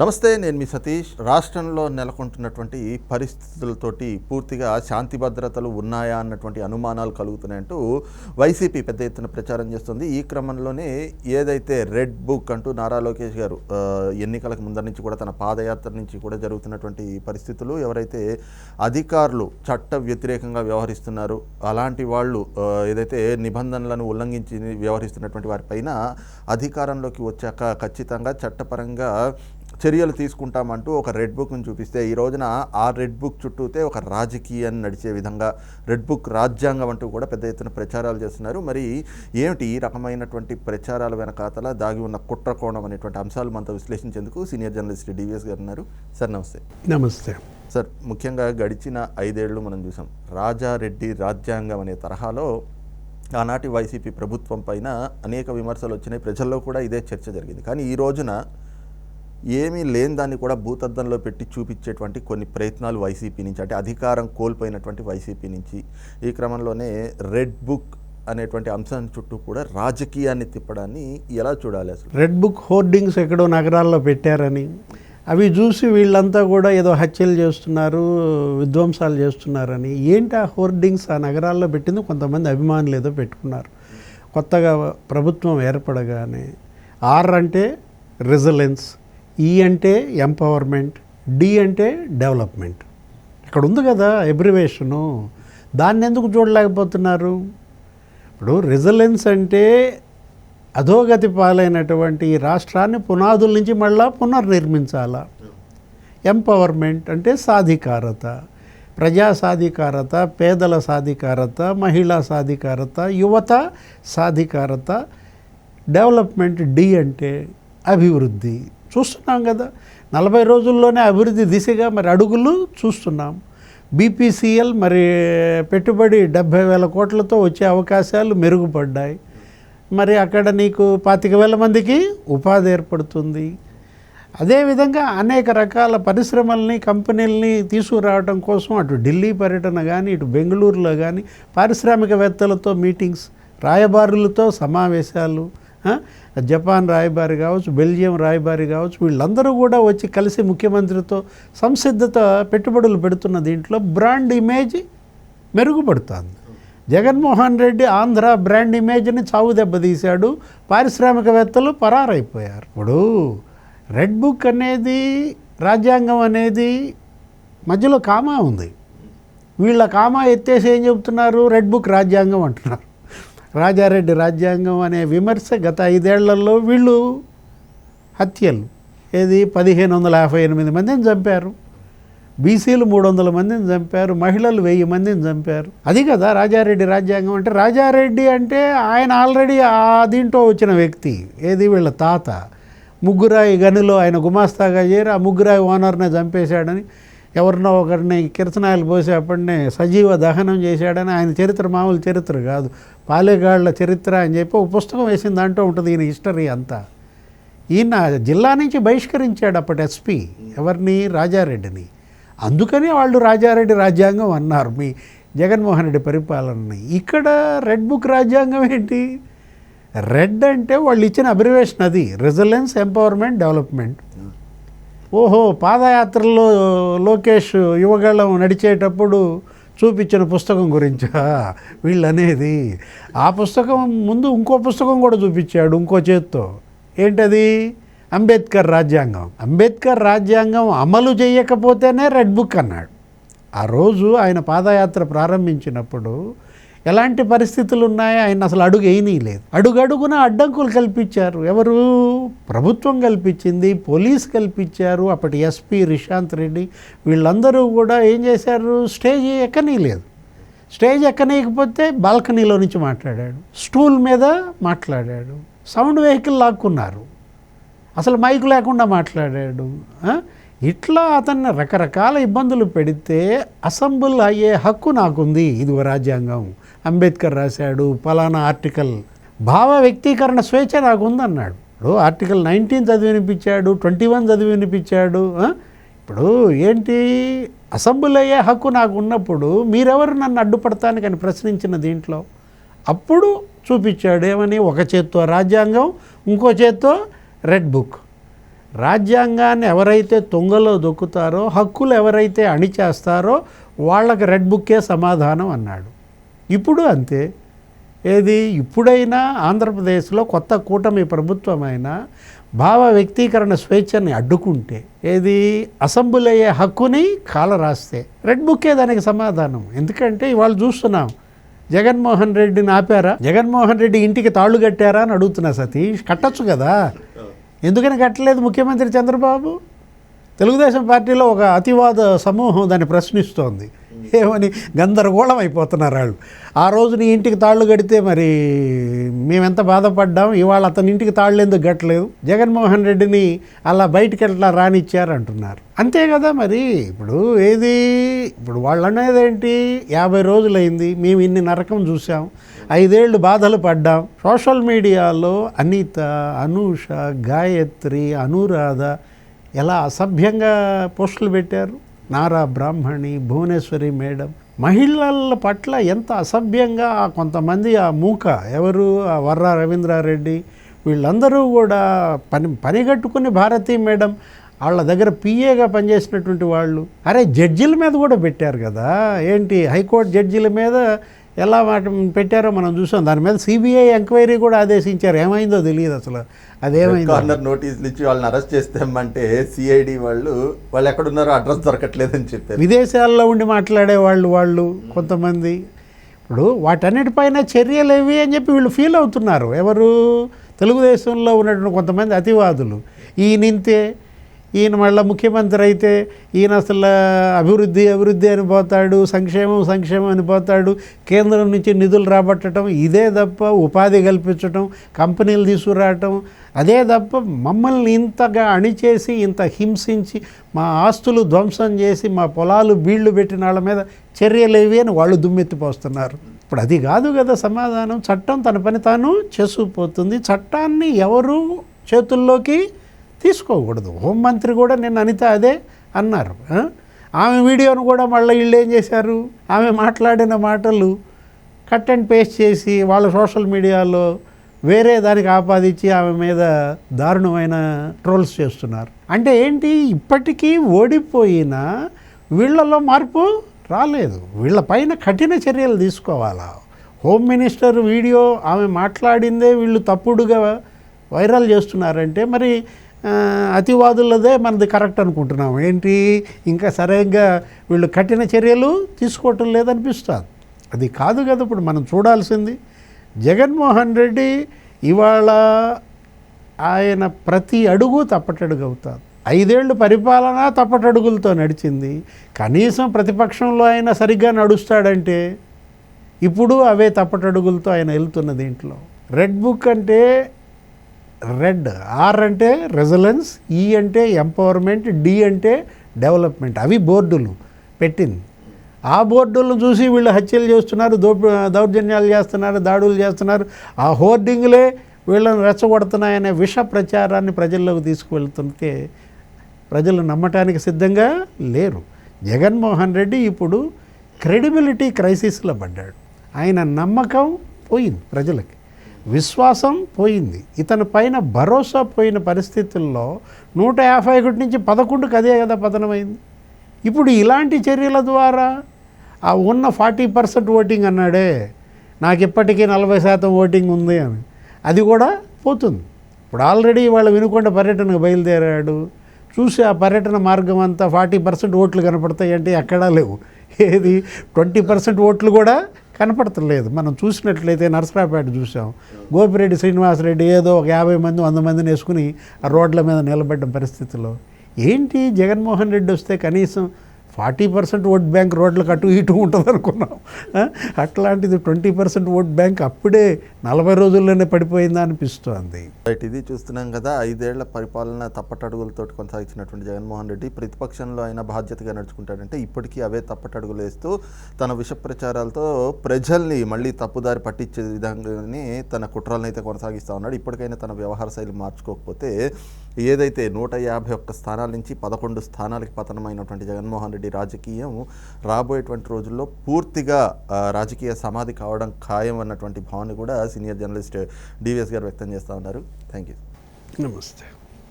నమస్తే నేను మీ సతీష్. రాష్ట్రంలో నెలకొంటున్నటువంటి పరిస్థితులతోటి పూర్తిగా శాంతి భద్రతలు ఉన్నాయా అన్నటువంటి అనుమానాలు కలుగుతున్నాయంటూ వైసీపీ పెద్ద ఎత్తున ప్రచారం చేస్తుంది. ఈ క్రమంలోనే ఏదైతే రెడ్ బుక్ అంటూ నారా లోకేష్ గారు ఎన్నికలకు ముందర నుంచి కూడా తన పాదయాత్ర నుంచి కూడా జరుగుతున్నటువంటి పరిస్థితులు ఎవరైతే అధికారులు చట్ట వ్యతిరేకంగా వ్యవహరిస్తున్నారు అలాంటి వాళ్ళు ఏదైతే నిబంధనలను ఉల్లంఘించి వ్యవహరిస్తున్నటువంటి వారిపైన అధికారంలోకి వచ్చాక ఖచ్చితంగా చట్టపరంగా చర్యలు తీసుకుంటామంటూ ఒక రెడ్ బుక్ను చూపిస్తే ఈ రోజున ఆ రెడ్ బుక్ చుట్టూతే ఒక రాజకీయం నడిచే విధంగా రెడ్ బుక్ రాజ్యాంగం అంటూ కూడా పెద్ద ఎత్తున ప్రచారాలు చేస్తున్నారు. మరి ఏమిటి ఈ రకమైనటువంటి ప్రచారాల వెనకాతల దాగి ఉన్న కుట్ర కోణం అనేటువంటి అంశాలు మనతో విశ్లేషించేందుకు సీనియర్ జర్నలిస్ట్ డివిఎస్ గారు ఉన్నారు. సార్ నమస్తే. నమస్తే. సార్ ముఖ్యంగా గడిచిన ఐదేళ్ళు మనం చూసాం. రాజారెడ్డి రాజ్యాంగం అనే తరహాలో ఆనాటి వైసీపీ ప్రభుత్వం పైన అనేక విమర్శలు వచ్చినాయి. ప్రజల్లో కూడా ఇదే చర్చ జరిగింది. కానీ ఈ రోజున ఏమీ లేని దాన్ని కూడా భూతద్దంలో పెట్టి చూపించేటువంటి కొన్ని ప్రయత్నాలు వైసీపీ నుంచి అంటే అధికారం కోల్పోయినటువంటి వైసీపీ నుంచి ఈ క్రమంలోనే రెడ్ బుక్ అనేటువంటి అంశాన్ని చుట్టూ కూడా రాజకీయాన్ని తిప్పడాన్ని ఎలా చూడాలి అసలు? రెడ్ బుక్ హోర్డింగ్స్ ఎక్కడో నగరాల్లో పెట్టారని అవి చూసి వీళ్ళంతా కూడా ఏదో హత్యలు చేస్తున్నారు విధ్వంసాలు చేస్తున్నారని ఏంటి ఆ హోర్డింగ్స్ ఆ నగరాల్లో పెట్టింది కొంతమంది అభిమానులు ఏదో పెట్టుకున్నారు. కొత్తగా ప్రభుత్వం ఏర్పడగానే ఆర్ అంటే రిజలెన్స్ ఈ అంటే ఎంపవర్మెంట్ డి అంటే డెవలప్మెంట్ ఇక్కడ ఉంది కదా ఎబ్రివేషను దాన్ని ఎందుకు చూడలేకపోతున్నారు? ఇప్పుడు రిజలెన్స్ అంటే అధోగతి పాలైనటువంటి ఈ రాష్ట్రాన్ని పునాదుల నుంచి మళ్ళా పునర్నిర్మించాలా? ఎంపవర్మెంట్ అంటే సాధికారత. ప్రజా సాధికారత పేదల సాధికారత మహిళా సాధికారత యువత సాధికారత. డెవలప్మెంట్ డి అంటే అభివృద్ధి. చూస్తున్నాం కదా. నలభై రోజుల్లోనే అభివృద్ధి దిశగా మరి అడుగులు చూస్తున్నాం. బీపీసీఎల్ మరి పెట్టుబడి డెబ్భై వేల కోట్లతో వచ్చే అవకాశాలు మెరుగుపడ్డాయి. మరి అక్కడ నీకు పాతిక వేల మందికి ఉపాధి ఏర్పడుతుంది. అదేవిధంగా అనేక రకాల పరిశ్రమల్ని కంపెనీలని తీసుకురావడం కోసం అటు ఢిల్లీ పర్యటన కానీ ఇటు బెంగళూరులో కానీ పారిశ్రామికవేత్తలతో మీటింగ్స్ రాయబారులతో సమావేశాలు జపాన్ రాయబారి కావచ్చు బెల్జియం రాయబారి కావచ్చు వీళ్ళందరూ కూడా వచ్చి కలిసి ముఖ్యమంత్రితో సంసిద్ధత పెట్టుబడులు పెడుతున్న దీంట్లో బ్రాండ్ ఇమేజ్ మెరుగుపడుతుంది. జగన్మోహన్ రెడ్డి ఆంధ్ర బ్రాండ్ ఇమేజ్ని చావు దెబ్బతీశాడు పారిశ్రామికవేత్తలు పరారైపోయారు. ఇప్పుడు రెడ్ బుక్ అనేది రాజ్యాంగం అనేది మధ్యలో కామా ఉంది. వీళ్ళ కామా ఎత్తేసి ఏం చెబుతున్నారు? రెడ్ బుక్ రాజ్యాంగం అంటున్నారు. రాజారెడ్డి రాజ్యాంగం అనే విమర్శ గత ఐదేళ్ళలో వీళ్ళు హత్యలు. ఏది? పదిహేను వందల యాభై ఎనిమిది మందిని చంపారు. బీసీలు మూడు వందల మందిని చంపారు. మహిళలు వెయ్యి మందిని చంపారు. అది కదా రాజారెడ్డి రాజ్యాంగం అంటే? రాజారెడ్డి అంటే ఆయన ఆల్రెడీ ఆ దీంట్లో వచ్చిన వ్యక్తి. ఏది? వీళ్ళ తాత. ముగ్గురాయి గనిలో ఆయన గుమాస్తాగా చేరి ఆ ముగ్గురాయి ఓనర్నే చంపేశాడని ఎవరినో ఒకరిని కిరసనాయలు పోసి అప్పటినే సజీవ దహనం చేశాడని ఆయన చరిత్ర మామూలు చరిత్ర కాదు. పాలేగాళ్ళ చరిత్ర అని చెప్పి ఒక పుస్తకం వేసిన దాంట్లో ఉంటుంది ఈయన హిస్టరీ అంతా. ఈయన జిల్లా నుంచి బహిష్కరించాడు అప్పటి ఎస్పీ ఎవరిని? రాజారెడ్డిని. అందుకని వాళ్ళు రాజారెడ్డి రాజ్యాంగం అన్నారు మీ జగన్మోహన్ రెడ్డి పరిపాలనని. ఇక్కడ రెడ్ బుక్ రాజ్యాంగం ఏంటి? రెడ్ అంటే వాళ్ళు ఇచ్చిన అబ్రివేషన్ అది. Resilience empowerment development. ఓహో పాదయాత్రలో లోకేష్ యువగళం నడిచేటప్పుడు చూపించిన పుస్తకం గురించా? వీళ్ళు అనేది ఆ పుస్తకం ముందు ఇంకో పుస్తకం కూడా చూపించాడు ఇంకో చేత్తో. ఏంటది? అంబేద్కర్ రాజ్యాంగం. అంబేద్కర్ రాజ్యాంగం అమలు చేయకపోతేనే రెడ్ బుక్ అన్నాడు. ఆ రోజు ఆయన పాదయాత్ర ప్రారంభించినప్పుడు ఎలాంటి పరిస్థితులు ఉన్నాయో ఆయన అసలు అడుగు వేయనీయలేదు అడుగడుగున అడ్డంకులు కల్పించారు. ఎవరు? ప్రభుత్వం కల్పించింది పోలీస్ కల్పించారు. అప్పటి ఎస్పీ రిషాంత్ రెడ్డి వీళ్ళందరూ కూడా ఏం చేశారు? స్టేజ్ ఎక్కనీయలేదు స్టేజ్ ఎక్కనీయకపోతే బాల్కనీలో నుంచి మాట్లాడాడు. స్టూల్ మీద మాట్లాడాడు. సౌండ్ వెహికల్ లాక్కున్నారు. అసలు మైక్ లేకుండా మాట్లాడాడు. ఇట్లా అతన్ని రకరకాల ఇబ్బందులు పెడితే అసెంబుల్ అయ్యే హక్కు నాకుంది. ఇదిగో రాజ్యాంగం. అంబేద్కర్ రాశాడు ఫలానా ఆర్టికల్. భావ వ్యక్తీకరణ స్వేచ్ఛ నాకు ఉందన్నాడు ఇప్పుడు ఆర్టికల్ నైన్టీన్ చదివి వినిపించాడు ట్వంటీ వన్ చదివి వినిపించాడు ఇప్పుడు ఏంటి? అసెంబ్లీ అయ్యే హక్కు నాకు ఉన్నప్పుడు మీరెవరు నన్ను అడ్డుపడతానికని ప్రశ్నించిన దీంట్లో? అప్పుడు చూపించాడు ఏమని? ఒక చేత్తో రాజ్యాంగం ఇంకో చేత్తో రెడ్ బుక్. రాజ్యాంగాన్ని ఎవరైతే తొంగలో దొక్కుతారో హక్కులు ఎవరైతే అణిచేస్తారో వాళ్ళకి రెడ్ బుక్కే సమాధానం అన్నాడు. ఇప్పుడు అంతే. ఏది? ఇప్పుడైనా ఆంధ్రప్రదేశ్లో కొత్త కూటమి ప్రభుత్వమైనా భావ వ్యక్తీకరణ స్వేచ్ఛని అడ్డుకుంటే ఏది? అసెంబ్లీ అయ్యే హక్కుని కాలరాస్తే. రెడ్ బుక్కే దానికి సమాధానం. ఎందుకంటే ఇవాళ చూస్తున్నాం. జగన్మోహన్ రెడ్డిని ఆపారా? జగన్మోహన్ రెడ్డి ఇంటికి తాళ్ళు కట్టారా అని అడుగుతున్నా సతీష్. కట్టచ్చు కదా. ఎందుకని కట్టలేదు ముఖ్యమంత్రి చంద్రబాబు? తెలుగుదేశం పార్టీలో ఒక అతివాద సమూహం దాన్ని ప్రశ్నిస్తోంది. ఏమని గందరగోళం అయిపోతున్నారు వాళ్ళు. ఆ రోజు నీ ఇంటికి తాళ్ళు కడితే మరి మేమెంత బాధపడ్డాం? ఇవాళ అతని ఇంటికి తాళ్ళు ఎందుకు గట్టలేదు జగన్మోహన్ రెడ్డిని అలా బయటికి ఎట్లా రానిచ్చారు అంటున్నారు. అంతే కదా మరి. ఇప్పుడు ఏది? ఇప్పుడు వాళ్ళు అనేది ఏంటి? యాభై రోజులైంది మేము ఇన్ని నరకం చూసాం ఐదేళ్ళు బాధలు పడ్డాం. సోషల్ మీడియాలో అనిత అనూష గాయత్రి అనురాధ ఎలా అసభ్యంగా పోస్టులు పెట్టారు? నారా బ్రాహ్మణి భువనేశ్వరి మేడం మహిళల పట్ల ఎంత అసభ్యంగా ఆ కొంతమంది ఆ మూక ఎవరు? ఆ వర్ర రవీంద్రారెడ్డి వీళ్ళందరూ కూడా పని పనిగట్టుకుని భారతీ మేడం వాళ్ళ దగ్గర పిఏగా పనిచేసినటువంటి వాళ్ళు. అరే జడ్జిల మీద కూడా పెట్టారు కదా? ఏంటి? హైకోర్టు జడ్జిల మీద ఎలా మాట పెట్టారో మనం చూసాం. దాని మీద సిబిఐ ఎంక్వైరీ కూడా ఆదేశించారు. ఏమైందో తెలియదు అసలు. అదేమైందో కార్నర్ నోటీసులు ఇచ్చి వాళ్ళని అరెస్ట్ చేస్తామంటే సిఐడి వాళ్ళు వాళ్ళు ఎక్కడున్నారో అడ్రస్ దొరకట్లేదని చెప్పారు. విదేశాల్లో ఉండి మాట్లాడే వాళ్ళు వాళ్ళు కొంతమంది. ఇప్పుడు వాటన్నిటిపైన చర్యలు ఏవి అని చెప్పి వీళ్ళు ఫీల్ అవుతున్నారు. ఎవరు? తెలుగుదేశంలో ఉన్నటువంటి కొంతమంది అతివాదులు. ఈయనింతే ఈయన మళ్ళీ ముఖ్యమంత్రి అయితే ఈయన అసలు అభివృద్ధి అభివృద్ధి అని పోతాడు సంక్షేమం సంక్షేమం అని పోతాడు కేంద్రం నుంచి నిధులు రాబట్టడం ఇదే తప్ప ఉపాధి కల్పించడం కంపెనీలు తీసుకురావటం అదే తప్ప మమ్మల్ని ఇంతగా అణిచేసి ఇంత హింసించి మా ఆస్తులు ధ్వంసం చేసి మా పొలాలు బీళ్ళు పెట్టిన వాళ్ళ మీద చర్యలేవి అని వాళ్ళు దుమ్మెత్తిపోస్తున్నారు. ఇప్పుడు అది కాదు కదా సమాధానం. చట్టం తన పని తాను చేసుకుపోతుంది. చట్టాన్ని ఎవరు చేతుల్లోకి తీసుకోకూడదు. హోంమంత్రి కూడా నిన్న అనిత అదే అన్నారు. ఆమె వీడియోను కూడా మళ్ళీ వీళ్ళు ఏం చేశారు? ఆమె మాట్లాడిన మాటలు కట్ అండ్ పేస్ట్ చేసి వాళ్ళ సోషల్ మీడియాలో వేరే దానికి ఆపాదించి ఆమె మీద దారుణమైన ట్రోల్స్ చేస్తున్నారు. అంటే ఏంటి? ఇప్పటికీ ఓడిపోయినా వీళ్ళలో మార్పు రాలేదు. వీళ్ళ పైన కఠిన చర్యలు తీసుకోవాలా? హోమ్ మినిస్టర్ వీడియో ఆమె మాట్లాడిందే వీళ్ళు తప్పుడుగా వైరల్ చేస్తున్నారంటే మరి అతివాదులదే మనది కరెక్ట్ అనుకుంటున్నాం ఏంటి? ఇంకా సరిగ్గా వీళ్ళు కఠిన చర్యలు తీసుకోవటం లేదనిపిస్తుంది. అది కాదు కదా ఇప్పుడు మనం చూడాల్సింది. జగన్మోహన్ రెడ్డి ఇవాళ ఆయన ప్రతి అడుగు తప్పటడుగు అవుతారు. ఐదేళ్ళు పరిపాలన తప్పటడుగులతో నడిచింది. కనీసం ప్రతిపక్షంలో ఆయన సరిగ్గా నడుస్తాడంటే ఇప్పుడు అవే తప్పటడుగులతో ఆయన వెళ్తున్న దీంట్లో రెడ్ బుక్ అంటే రెడ్. ఆర్ అంటే రెజలెన్స్ ఈ అంటే ఎంపవర్మెంట్ డి అంటే డెవలప్మెంట్. అవి బోర్డులు పెట్టింది. ఆ బోర్డులను చూసి వీళ్ళు హత్యలు చేస్తున్నారు దోపి దౌర్జన్యాలు చేస్తున్నారు దాడులు చేస్తున్నారు. ఆ హోర్డింగ్లే వీళ్ళని రెచ్చగొడుతున్నాయనే విష ప్రచారాన్ని ప్రజల్లోకి తీసుకువెళ్తుంటే ప్రజలు నమ్మటానికి సిద్ధంగా లేరు. జగన్మోహన్ రెడ్డి ఇప్పుడు క్రెడిబిలిటీ క్రైసిస్లో పడ్డాడు. ఆయన నమ్మకం పోయింది ప్రజలకి. విశ్వాసం పోయింది. ఇతని పైన భరోసా పోయిన పరిస్థితుల్లో నూట యాభై ఒకటి నుంచి పదకొండుకి అదే కదా పతనమైంది. ఇప్పుడు ఇలాంటి చర్యల ద్వారా ఆ ఉన్న ఫార్టీ పర్సెంట్ ఓటింగ్ అన్నాడే నాకు ఇప్పటికీ నలభై శాతం ఓటింగ్ ఉంది అని. అది కూడా పోతుంది. ఇప్పుడు ఆల్రెడీ వాళ్ళు వినుకొండ పర్యటనకు బయలుదేరాడు. చూసి ఆ పర్యటన మార్గం అంతా ఫార్టీ పర్సెంట్ ఓట్లు కనపడతాయి అంటే ఎక్కడా లేవు. ఏది? ట్వంటీ పర్సెంట్ ఓట్లు కూడా కనపడతలేదు. మనం చూసినట్లయితే నరసరాపేట చూసాం. గోపిరెడ్డి శ్రీనివాసరెడ్డి ఏదో ఒక యాభై మంది వంద మందిని వేసుకుని ఆ రోడ్ల మీద నిలబడ్డ పరిస్థితిలో. ఏంటి? జగన్మోహన్ రెడ్డి వస్తే కనీసం ఫార్టీ పర్సెంట్ ఓట్ బ్యాంక్ రోడ్లకు అటు ఇటు ఉంటుంది అనుకున్నాం అట్లాంటిది ట్వంటీ పర్సెంట్ ఓట్ బ్యాంక్ అప్పుడే నలభై రోజుల్లోనే పడిపోయిందా అనిపిస్తోంది. రైట్ ఇది చూస్తున్నాం కదా ఐదేళ్ళ పరిపాలన తప్పటడుగులతో కొనసాగించినటువంటి జగన్మోహన్ రెడ్డి ప్రతిపక్షంలో అయినా బాధ్యతగా నడుచుకుంటాడంటే ఇప్పటికీ అవే తప్పటడుగులు వేస్తూ తన విష ప్రచారాలతో ప్రజల్ని మళ్ళీ తప్పుదారి పట్టించే విధంగానే తన కుట్రలను అయితే కొనసాగిస్తూ ఉన్నాడు. ఇప్పటికైనా తన వ్యవహార శైలి మార్చుకోకపోతే ఏదైతే నూట యాభై ఒక్క స్థానాల నుంచి పదకొండు స్థానాలకి పతనమైనటువంటి జగన్మోహన్ రెడ్డి రాజకీయం రాబోయేటువంటి రోజుల్లో పూర్తిగా రాజకీయ సమాధి కావడం ఖాయం అన్నటువంటి భావన కూడా సీనియర్ జర్నలిస్ట్ డివిఎస్ గారు వ్యక్తం చేస్తూ ఉన్నారు. థ్యాంక్ యూ నమస్తే.